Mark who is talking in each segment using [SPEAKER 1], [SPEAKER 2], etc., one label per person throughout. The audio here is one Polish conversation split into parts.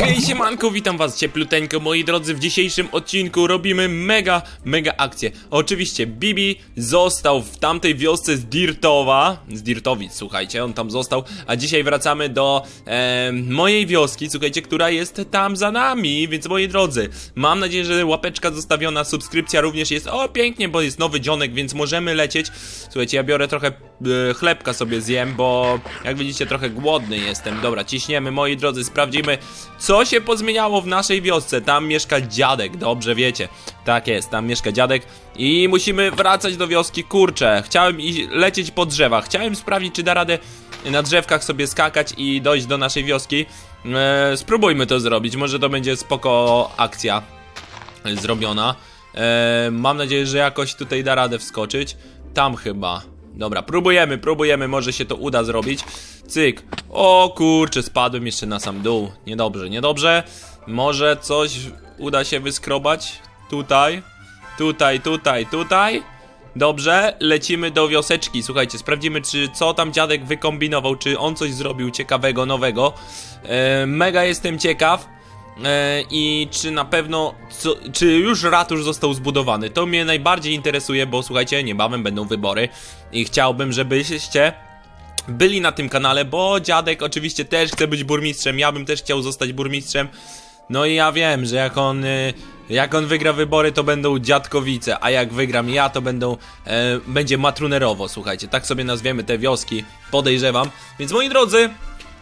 [SPEAKER 1] Hej siemanko, witam was ciepluteńko moi drodzy, w dzisiejszym odcinku robimy mega, mega akcję. Oczywiście Bibi został w tamtej wiosce z Dirtowa, z Dirtowic słuchajcie, on tam został. A dzisiaj wracamy do e, mojej wioski, słuchajcie, która jest tam za nami. Więc moi drodzy, mam nadzieję, że łapeczka zostawiona, subskrypcja również jest. O pięknie, bo jest nowy dzionek, więc możemy lecieć. Słuchajcie, ja biorę trochę e, chlebka sobie zjem, bo jak widzicie trochę głodny jestem. Dobra, ciśniemy moi drodzy, sprawdzimy co się pozmieniało w naszej wiosce. Tam mieszka dziadek, dobrze wiecie. Tak jest, tam mieszka dziadek i musimy wracać do wioski. Kurczę, chciałem iść, lecieć po drzewach. Chciałem sprawdzić, czy da radę na drzewkach sobie skakać i dojść do naszej wioski. E, spróbujmy to zrobić, może to będzie spoko akcja zrobiona. E, mam nadzieję, że jakoś tutaj da radę wskoczyć. Tam chyba. Dobra, próbujemy, próbujemy, może się to uda zrobić. Cyk. O kurczę, spadłem jeszcze na sam dół. Niedobrze, niedobrze. Może coś uda się wyskrobać. Tutaj, tutaj, tutaj, tutaj. Dobrze, lecimy do wioseczki. Słuchajcie, sprawdzimy, czy co tam dziadek wykombinował, czy on coś zrobił ciekawego, nowego. E, mega jestem ciekaw. E, I czy na pewno, co, czy już ratusz został zbudowany? To mnie najbardziej interesuje, bo słuchajcie, niebawem będą wybory i chciałbym, żebyście byli na tym kanale, bo dziadek oczywiście też chce być burmistrzem, ja bym też chciał zostać burmistrzem. No i ja wiem, że jak on, y, jak on wygra wybory, to będą dziadkowice, a jak wygram ja, to będą, e, będzie matrunerowo, słuchajcie, tak sobie nazwiemy te wioski, podejrzewam. Więc moi drodzy,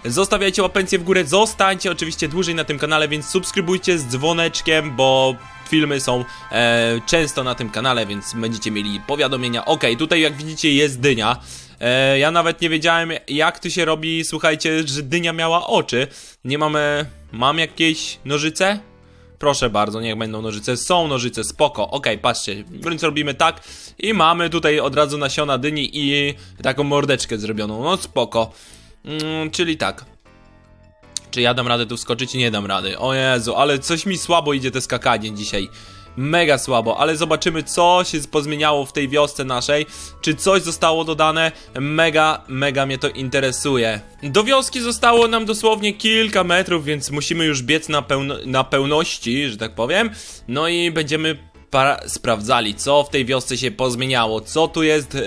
[SPEAKER 1] Zostawiajcie łapencję w górę, zostańcie oczywiście dłużej na tym kanale, więc subskrybujcie z dzwoneczkiem, bo filmy są e, często na tym kanale, więc będziecie mieli powiadomienia. Ok, tutaj jak widzicie jest dynia. E, ja nawet nie wiedziałem jak to się robi, słuchajcie, że dynia miała oczy. Nie mamy... Mam jakieś nożyce? Proszę bardzo, niech będą nożyce. Są nożyce, spoko. Okej, patrzcie, więc robimy tak i mamy tutaj od razu nasiona dyni i taką mordeczkę zrobioną. No spoko. Mm, czyli tak. Czy ja dam radę tu wskoczyć? Nie dam rady. O Jezu, ale coś mi słabo idzie te skakanie dzisiaj. Mega słabo, ale zobaczymy co się pozmieniało w tej wiosce naszej. Czy coś zostało dodane? Mega, mega mnie to interesuje. Do wioski zostało nam dosłownie kilka metrów, więc musimy już biec na, pełno na pełności, że tak powiem. No i będziemy sprawdzali, co w tej wiosce się pozmieniało, co tu jest, yy,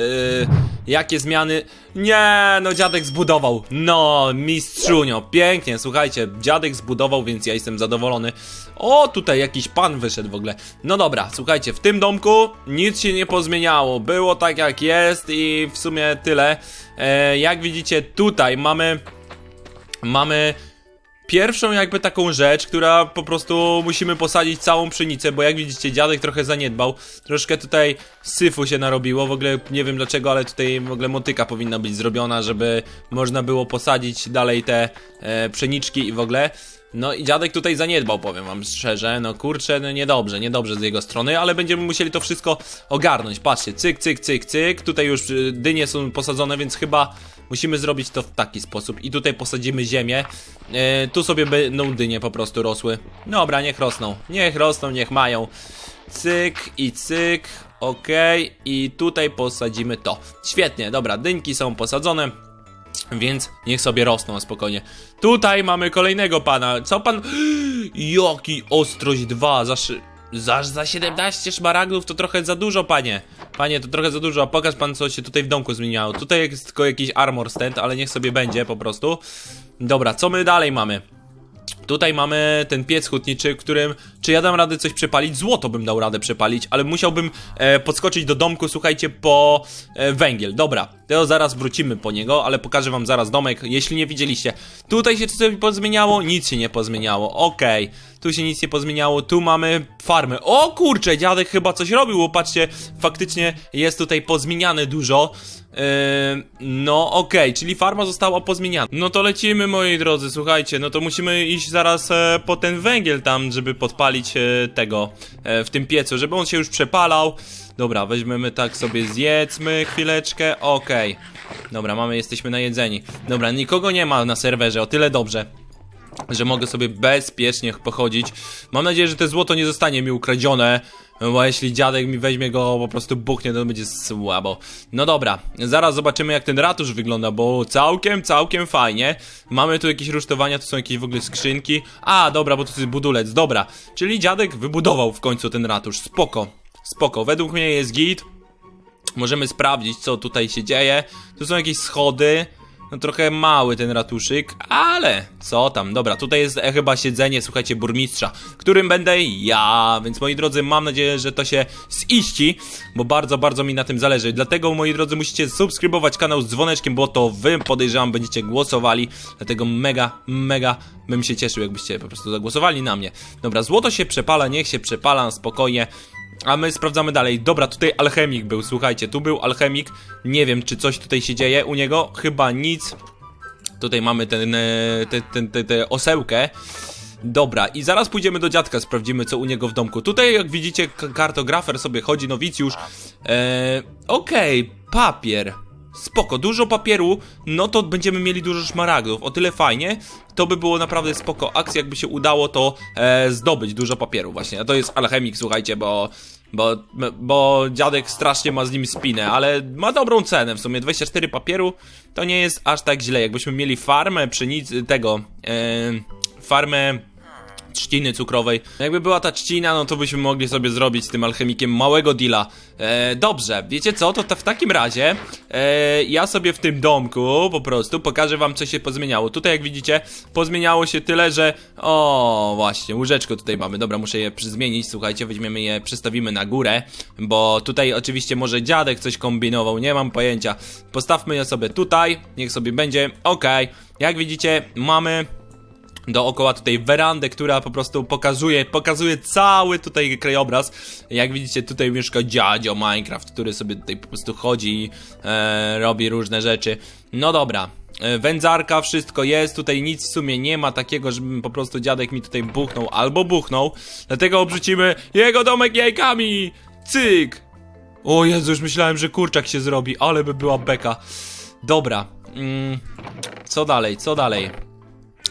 [SPEAKER 1] jakie zmiany. Nie, no dziadek zbudował. No, mistrzunio, pięknie, słuchajcie, dziadek zbudował, więc ja jestem zadowolony. O, tutaj jakiś pan wyszedł w ogóle. No dobra, słuchajcie, w tym domku nic się nie pozmieniało, było tak jak jest i w sumie tyle. E, jak widzicie, tutaj mamy, mamy pierwszą jakby taką rzecz, która po prostu musimy posadzić całą pszenicę, bo jak widzicie dziadek trochę zaniedbał, troszkę tutaj syfu się narobiło, w ogóle nie wiem dlaczego, ale tutaj w ogóle motyka powinna być zrobiona, żeby można było posadzić dalej te e, pszeniczki i w ogóle. No i dziadek tutaj zaniedbał, powiem wam szczerze, no kurczę, no niedobrze, niedobrze z jego strony, ale będziemy musieli to wszystko ogarnąć, patrzcie, cyk, cyk, cyk, cyk, tutaj już y, dynie są posadzone, więc chyba musimy zrobić to w taki sposób i tutaj posadzimy ziemię, e, tu sobie będą dynie po prostu rosły, dobra, niech rosną, niech rosną, niech mają, cyk i cyk, okej, i tutaj posadzimy to, świetnie, dobra, dynki są posadzone, więc niech sobie rosną spokojnie. Tutaj mamy kolejnego pana. Co pan. Jaki ostrość 2 za, szy... za, za 17 szmaragdów to trochę za dużo, panie. Panie, to trochę za dużo. Pokaż pan, co się tutaj w domku zmieniało. Tutaj jest tylko jakiś armor stand, ale niech sobie będzie po prostu. Dobra, co my dalej mamy? Tutaj mamy ten piec hutniczy, którym czy ja dam radę coś przepalić? Złoto bym dał radę przepalić, ale musiałbym e, podskoczyć do domku, słuchajcie, po e, węgiel. Dobra, to zaraz wrócimy po niego, ale pokażę wam zaraz domek, jeśli nie widzieliście. Tutaj się coś pozmieniało? Nic się nie pozmieniało, okej. Tu się nic nie pozmieniało, tu mamy farmę. O kurczę, dziadek chyba coś robił, bo patrzcie, faktycznie jest tutaj pozmieniane dużo. Yy, no okej, czyli farma została pozmieniana. No to lecimy moi drodzy, słuchajcie, no to musimy iść zaraz e, po ten węgiel tam, żeby podpalić e, tego e, w tym piecu, żeby on się już przepalał. Dobra, weźmiemy tak sobie zjedzmy chwileczkę, okej. Dobra, mamy, jesteśmy najedzeni. Dobra, nikogo nie ma na serwerze, o tyle dobrze. że mogę sobie bezpiecznie pochodzić. Mam nadzieję, że to złoto nie zostanie mi ukradzione, bo jeśli dziadek mi weźmie go, po prostu buchnie, to będzie słabo. No dobra, zaraz zobaczymy jak ten ratusz wygląda, bo całkiem, całkiem fajnie. Mamy tu jakieś rusztowania, tu są jakieś w ogóle skrzynki. A, dobra, bo to jest budulec, dobra. Czyli dziadek wybudował w końcu ten ratusz, spoko. Spoko, według mnie jest git. Możemy sprawdzić, co tutaj się dzieje. Tu są jakieś schody. No trochę mały ten ratuszyk, ale co tam, dobra, tutaj jest chyba siedzenie, słuchajcie, burmistrza, którym będę ja, więc moi drodzy, mam nadzieję, że to się ziści, bo bardzo, bardzo mi na tym zależy. Dlatego, moi drodzy, musicie subskrybować kanał z dzwoneczkiem, bo to wy, podejrzewam, będziecie głosowali, dlatego mega, mega bym się cieszył, jakbyście po prostu zagłosowali na mnie. Dobra, złoto się przepala, niech się przepala, spokojnie. A my sprawdzamy dalej. Dobra, tutaj alchemik był, słuchajcie, tu był alchemik. Nie wiem, czy coś tutaj się dzieje u niego. Chyba nic. Tutaj mamy ten, e, te, ten, te, te osełkę. Dobra, i zaraz pójdziemy do dziadka, sprawdzimy co u niego w domku. Tutaj, jak widzicie, kartografer sobie chodzi, nowicjusz. Eee, Okej, papier. Spoko, dużo papieru, no to będziemy mieli dużo szmaragdów, o tyle fajnie, to by było naprawdę spoko akcja, jakby się udało to e, zdobyć dużo papieru właśnie, a to jest alchemik, słuchajcie, bo, bo, bo dziadek strasznie ma z nim spinę, ale ma dobrą cenę, w sumie. 24 papieru to nie jest aż tak źle, jakbyśmy mieli farmę pszenicy, tego, e, farmę trzciny cukrowej. Jakby była ta trzcina, no to byśmy mogli sobie zrobić z tym alchemikiem małego deala. E, dobrze, wiecie co, to, w takim razie e, ja sobie w tym domku po prostu pokażę wam co się pozmieniało. Tutaj jak widzicie pozmieniało się tyle, że o właśnie, łóżeczko tutaj mamy. Dobra, muszę je zmienić, słuchajcie, weźmiemy je, przestawimy na górę, bo tutaj oczywiście może dziadek coś kombinował, nie mam pojęcia. Postawmy je sobie tutaj, niech sobie będzie, okej. Jak widzicie mamy dookoła tutaj werandę, która po prostu pokazuje, pokazuje cały tutaj krajobraz. Jak widzicie, tutaj mieszka dziadzio Minecraft, który sobie tutaj po prostu chodzi i e, robi różne rzeczy. No dobra. e, Wędzarka, wszystko jest, tutaj nic w sumie nie ma takiego, żebym po prostu dziadek mi tutaj buchnął albo buchnął. Dlatego obrzucimy jego domek jajkami! Cyk! O Jezu, już myślałem, że kurczak się zrobi, ale by była beka. Dobra. Mm, co dalej, co dalej?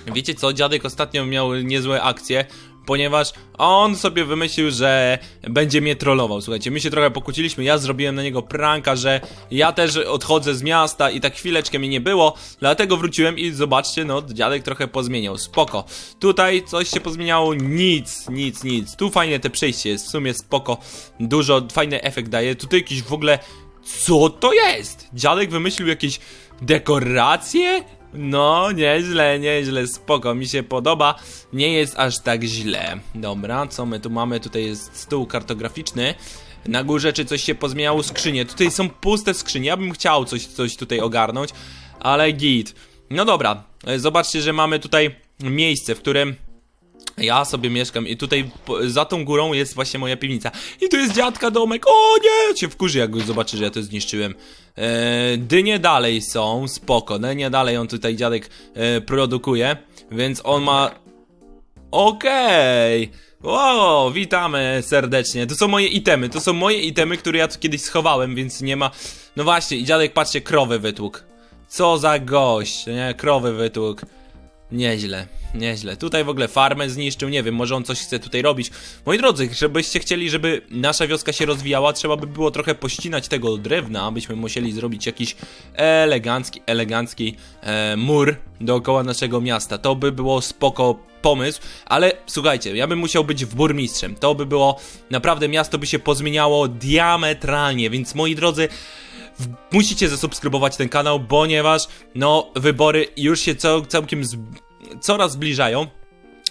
[SPEAKER 1] Wiecie co, dziadek ostatnio miał niezłe akcje, ponieważ on sobie wymyślił, że będzie mnie trollował. Słuchajcie, my się trochę pokłóciliśmy, ja zrobiłem na niego pranka, że ja też odchodzę z miasta i tak chwileczkę mnie nie było, dlatego wróciłem i zobaczcie, no dziadek trochę pozmieniał, spoko. Tutaj coś się pozmieniało, nic, nic, nic. Tu fajne te przejście jest, w sumie spoko, dużo, fajny efekt daje. Tutaj jakiś w ogóle, co to jest? Dziadek wymyślił jakieś dekoracje? No, nieźle, nieźle, spoko, mi się podoba. Nie jest aż tak źle. Dobra, co my tu mamy? Tutaj jest stół kartograficzny. Na górze czy coś się pozmieniało? Skrzynie. Tutaj są puste skrzynie. Ja bym chciał coś, coś tutaj ogarnąć, ale git. No dobra, e, zobaczcie, że mamy tutaj miejsce, w którym ja sobie mieszkam i tutaj za tą górą jest właśnie moja piwnica. I tu jest dziadka domek. O nie! Cię wkurzy, jak go zobaczy, że ja to zniszczyłem. Eee, dynie dalej są, spoko. Dynie dalej on tutaj dziadek e, produkuje, więc on ma... Okej! Wow, witamy serdecznie. To są moje itemy, to są moje itemy, które ja tu kiedyś schowałem, więc nie ma... No właśnie, i dziadek, patrzcie, krowy wytłukł. Co za gość, nie? Krowy wytłukł. Nieźle, nieźle. Tutaj w ogóle farmę zniszczył, nie wiem, może on coś chce tutaj robić. Moi drodzy, żebyście chcieli, żeby nasza wioska się rozwijała, trzeba by było trochę pościnać tego drewna, abyśmy musieli zrobić jakiś elegancki, elegancki e, mur dookoła naszego miasta. To by było spoko pomysł, ale słuchajcie, ja bym musiał być burmistrzem. To by było, naprawdę miasto by się pozmieniało diametralnie, więc moi drodzy, musicie zasubskrybować ten kanał, ponieważ no wybory już się cał, całkiem z, coraz zbliżają.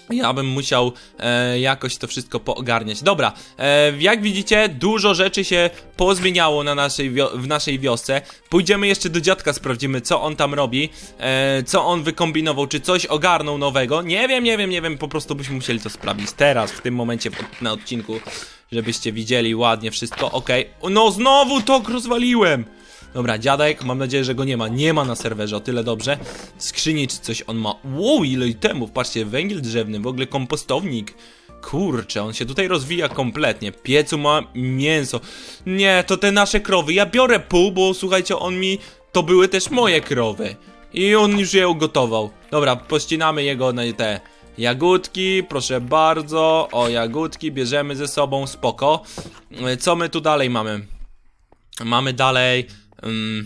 [SPEAKER 1] Ja bym musiał e, jakoś to wszystko poogarniać. Dobra, e, jak widzicie, dużo rzeczy się pozmieniało na naszej w naszej wiosce. Pójdziemy jeszcze do dziadka, sprawdzimy, co on tam robi, e, co on wykombinował, czy coś ogarnął nowego. Nie wiem, nie wiem, nie wiem, po prostu byśmy musieli to sprawdzić teraz, w tym momencie na odcinku, żebyście widzieli ładnie wszystko. Okej, no znowu to rozwaliłem! Dobra, dziadek, mam nadzieję, że go nie ma. Nie ma na serwerze, o tyle dobrze. Skrzyni czy coś on ma. Wow, ile itemów, patrzcie, węgiel drzewny, w ogóle kompostownik. Kurczę, on się tutaj rozwija kompletnie. Piecu ma mięso. Nie, to te nasze krowy. Ja biorę pół, bo słuchajcie, on mi... To były też moje krowy. I on już je ugotował. Dobra, pościnamy jego na te Jagódki, proszę bardzo. O, jagódki bierzemy ze sobą, spoko. E, Co my tu dalej mamy? Mamy dalej. Mm,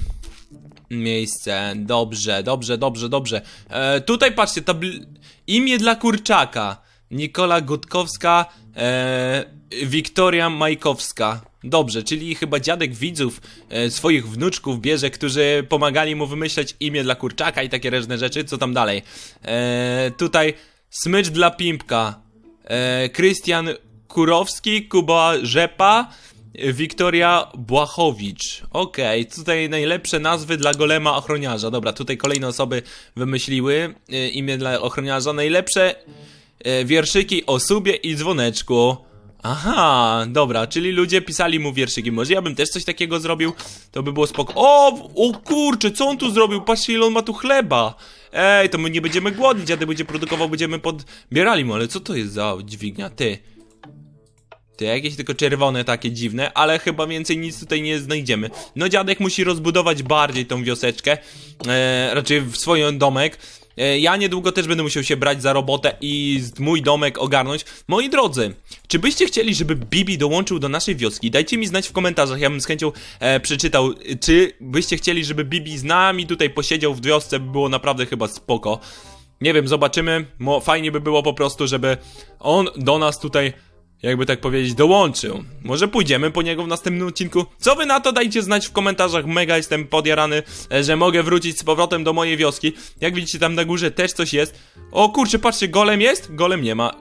[SPEAKER 1] miejsce. Dobrze, dobrze, dobrze, dobrze. E, tutaj patrzcie, tabl- imię dla kurczaka. Nikola Gutkowska, e, Wiktoria Majkowska. Dobrze, czyli chyba dziadek widzów e, swoich wnuczków bierze, którzy pomagali mu wymyślać imię dla kurczaka i takie różne rzeczy. Co tam dalej? E, tutaj smycz dla pimpka. E, Krystian Kurowski, Kuba Rzepa, Wiktoria Błachowicz. Okej, tutaj najlepsze nazwy dla golema ochroniarza. Dobra, tutaj kolejne osoby wymyśliły e, imię dla ochroniarza. Najlepsze e, wierszyki o subie i dzwoneczku. Aha, dobra, czyli ludzie pisali mu wierszyki. Może ja bym też coś takiego zrobił? To by było spoko. O, o kurczę, co on tu zrobił? Patrzcie, ile on ma tu chleba. Ej, to my nie będziemy głodni, dziadek będzie produkował, będziemy podbierali mu, ale co to jest za dźwignia? Ty. Ty, jakieś tylko czerwone takie dziwne, ale chyba więcej nic tutaj nie znajdziemy. No dziadek musi rozbudować bardziej tą wioseczkę, e, raczej w swój domek. E, ja niedługo też będę musiał się brać za robotę i mój domek ogarnąć. Moi drodzy, czy byście chcieli, żeby Bibi dołączył do naszej wioski? Dajcie mi znać w komentarzach, ja bym z chęcią e, przeczytał. Czy byście chcieli, żeby Bibi z nami tutaj posiedział w wiosce? By było naprawdę chyba spoko. Nie wiem, zobaczymy. Mo, fajnie by było po prostu, żeby on do nas tutaj, jakby tak powiedzieć, dołączył. Może pójdziemy po niego w następnym odcinku? Co wy na to? Dajcie znać w komentarzach. Mega jestem podjarany, e, że mogę wrócić z powrotem do mojej wioski. Jak widzicie, tam na górze też coś jest. O kurczę, patrzcie, golem jest? Golem nie ma.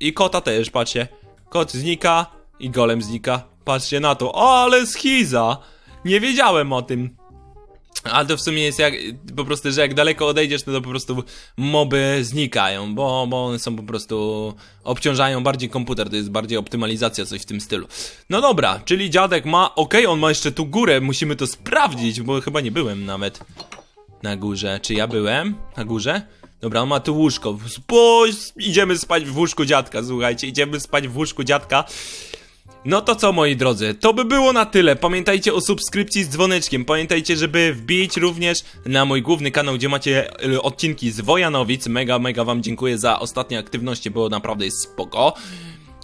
[SPEAKER 1] I kota też, patrzcie. Kot znika i golem znika. Patrzcie na to. O, ale schiza! Nie wiedziałem o tym. Ale to w sumie jest jak, po prostu, że jak daleko odejdziesz, to, po prostu moby znikają, bo, bo one są po prostu, obciążają bardziej komputer, to jest bardziej optymalizacja, coś w tym stylu. No dobra, czyli dziadek ma, okej, on ma jeszcze tu górę, musimy to sprawdzić, bo chyba nie byłem nawet na górze. Czy ja byłem na górze? Dobra, on ma tu łóżko. Spójrz, idziemy spać w łóżku dziadka, słuchajcie, idziemy spać w łóżku dziadka. No to co moi drodzy, to by było na tyle. Pamiętajcie o subskrypcji z dzwoneczkiem. Pamiętajcie, żeby wbić również na mój główny kanał, gdzie macie y, odcinki z Wojanowic. Mega, mega wam dziękuję za ostatnie aktywności, było naprawdę spoko.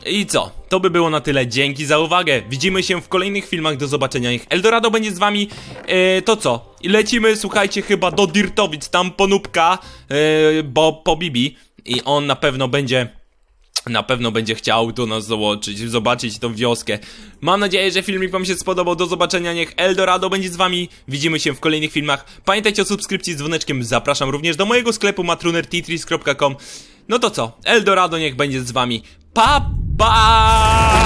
[SPEAKER 1] I co? To by było na tyle. Dzięki za uwagę. Widzimy się w kolejnych filmach. Do zobaczenia. Niech Eldorado będzie z wami. E, to co? Lecimy, słuchajcie, chyba do Dirtowic. Tam ponubka, e, bo po Bibi. I on na pewno będzie na pewno będzie chciał do nas dołączyć, zobaczyć tą wioskę. Mam nadzieję, że filmik wam się spodobał. Do zobaczenia, niech Eldorado będzie z wami. Widzimy się w kolejnych filmach. Pamiętajcie o subskrypcji z dzwoneczkiem. Zapraszam również do mojego sklepu matrunertitris.com. No to co? Eldorado niech będzie z wami. Pa pa!